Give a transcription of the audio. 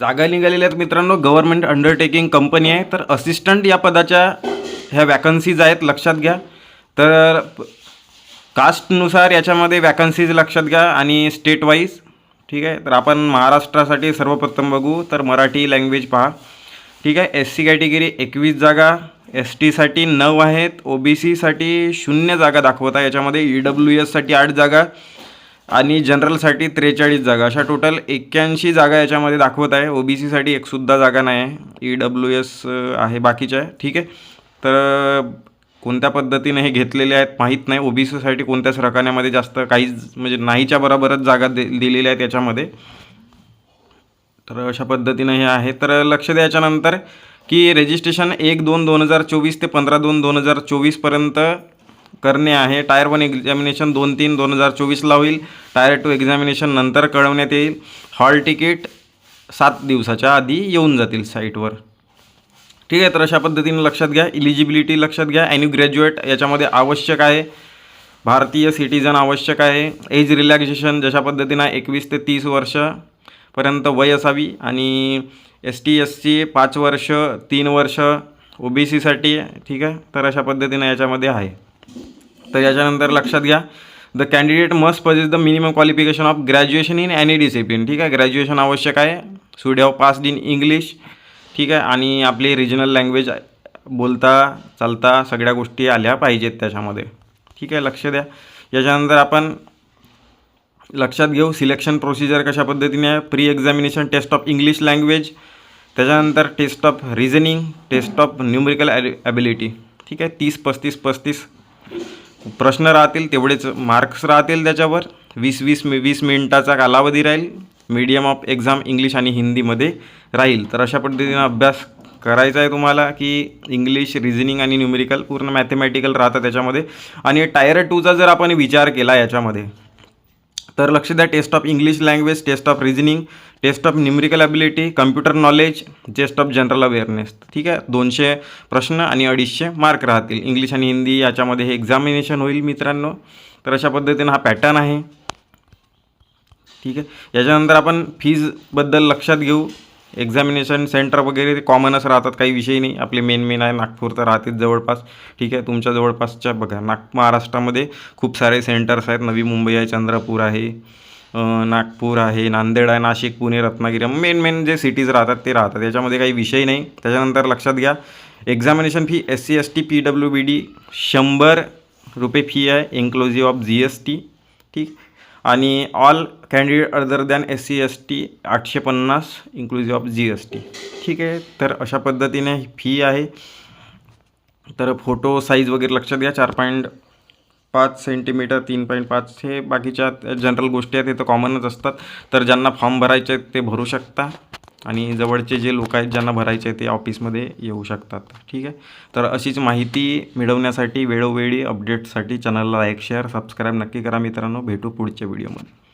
जागा निघालेल्या आहेत मित्रांनो. गव्हर्नमेंट अंडरटेकिंग कंपनी आहे. तर असिस्टंट या पदाच्या ह्या वॅकन्सीज आहेत लक्षात घ्या. तर कास्टनुसार याच्यामध्ये वॅकन्सीज लक्षात घ्या आणि स्टेट वाईज ठीक आहे? तर आपण महाराष्ट्रासाठी सर्वप्रथम बघू. तर मराठी लँग्वेज पहा. ठीक आहे? एस सी कॅटेगरी एकवीस जागा. एस टीसाठी नऊ आहेत. ओ बी सीसाठी शून्य जागा दाखवत आहे. याच्यामध्ये ई डब्ल्यू एससाठी आठ जागा. आणि जनरलसाठी त्रेचाळीस जागा. अशा टोटल एक्क्याऐंशी जागा याच्यामध्ये दाखवत आहे. ओ बी सीसाठी एकसुद्धा जागा नाही आहे. ई डब्ल्यू एस आहे बाकीच्या. ठीक आहे? तर कोणत्या पद्धतीने हे घेतलेले आहेत माहीत नाही. ओ बी सीसाठी कोणत्याच रकान्यामध्ये जास्त काहीच म्हणजे नाहीच्या बरोबरच जागा दे दिलेल्या आहेत याच्यामध्ये. तर अशा पद्धतीनं हे आहे. तर लक्ष द्यायच्यानंतर की रजिस्ट्रेशन एक दोन दोन हजार चोवीस ते पंधरा दोन दोन हजार चोवीसपर्यंत करणे आहे. टायर वन एक्झामिनेशन दोन तीन दोन हजार चोवीसला होईल. टायर टू एक्झामिनेशन नंतर कळवण्यात येईल. हॉल तिकीट सात दिवसाच्या आधी येऊन जातील साईटवर ठीक आहे तर अशा पद्धतीने लक्षात घ्या. इलिजिबिलिटी लक्षात घ्या. ॲन्यू ग्रॅज्युएट याच्यामध्ये आवश्यक आहे. भारतीय सिटीजन आवश्यक आहे. एज रिलॅक्सेशन जशा पद्धतीनं एकवीस ते तीस वर्षपर्यंत वय असावी आणि एस टी एस सी पाच वर्ष तीन वर्ष ओ बी सीसाठी ठीक आहे? तर अशा पद्धतीनं याच्यामध्ये आहे. तर याच्यानंतर लक्षात घ्या. The candidate must possess the minimum qualification of graduation in any discipline ठीक आहे? ग्रॅज्युएशन आवश्यक आहे. Should have passed in English ठीक आहे? आणि आपली रिजनल लँग्वेज बोलता चालता सगळ्या गोष्टी आल्या पाहिजेत त्याच्यामध्ये. ठीक आहे? लक्ष द्या. याच्यानंतर आपण लक्षात घेऊ. सिलेक्शन प्रोसिजर कशा पद्धतीने आहे? Pre examination test of English language त्याच्यानंतर test of reasoning test of numerical ability ठीक आहे? तीस पस्तीस पस्तीस. प्रश्न राहतील तेवढेच मार्क्स राहतील त्याच्यावर. वीस वीस मि वीस मिनिटाचा कालावधी राहील. मीडियम ऑफ एक्झाम इंग्लिश आणि हिंदीमध्ये राहील. तर अशा पद्धतीनं अभ्यास करायचा आहे तुम्हाला की इंग्लिश रिझनिंग आणि न्यूमेरिकल पूर्ण मॅथमॅटिकल राहतं त्याच्यामध्ये. आणि टायर टूचा जर आपण विचार केला याच्यामध्ये तर लक्ष द्या test of English language test of reasoning test of numerical ability computer knowledge test of general awareness ठीक आहे? दोनशे प्रश्न आणि अडीचशे मार्क राहतील. इंग्लिश आणि हिंदी याच्यामध्ये हे एक्झामिनेशन होईल मित्रांनो. तर अशा पद्धतीनं हा पॅटर्न आहे. ठीक आहे? याच्यानंतर आपण फीजबद्दल लक्षात घेऊ. एक्झामिनेशन सेंटर वगैरे ते कॉमनच राहतात काही विषय नाही. आपले मेन मेन आहे नागपूर तर राहतेच जवळपास. ठीक आहे तुमच्या जवळपासच्या बघा नाग महाराष्ट्रामध्ये खूप सारे सेंटर्स आहेत. नवी मुंबई आहे चंद्रपूर आहे नागपूर आहे नांदेड आहे नाशिक पुणे रत्नागिरी. मेन मेन जे सिटीज राहतात ते राहतात. याच्यामध्ये काही विषय नाही. त्याच्यानंतर लक्षात घ्या examination fee S C S T P W B D शंभर रुपये फी आहे inclusive of G S T ठीक? आणि all candidate other than S C S T आठशे पन्नास inclusive of G S T ठीक आहे? तर अशा पद्धतीने फी आहे. तर फोटो साईज वगैरे लक्षात घ्या. चार पॉईंट पाच सेंटीमीटर तीन पॉईंट पाच हे बाकीच्या जनरल गोष्टी आहेत ते तर कॉमनच असतात. तर ज्यांना फॉर्म भरायचे आहेत ते भरू शकता. आणि जवळचे जे लोक आहेत ज्यांना भरायचे आहे ते ऑफिसमध्ये येऊ शकतात. ठीक आहे? तर अशीच माहिती मिळवण्यासाठी वेळोवेळी अपडेटसाठी चॅनलला लाईक शेअर सबस्क्राईब नक्की करा मित्रांनो. भेटू पुढच्या व्हिडिओमध्ये.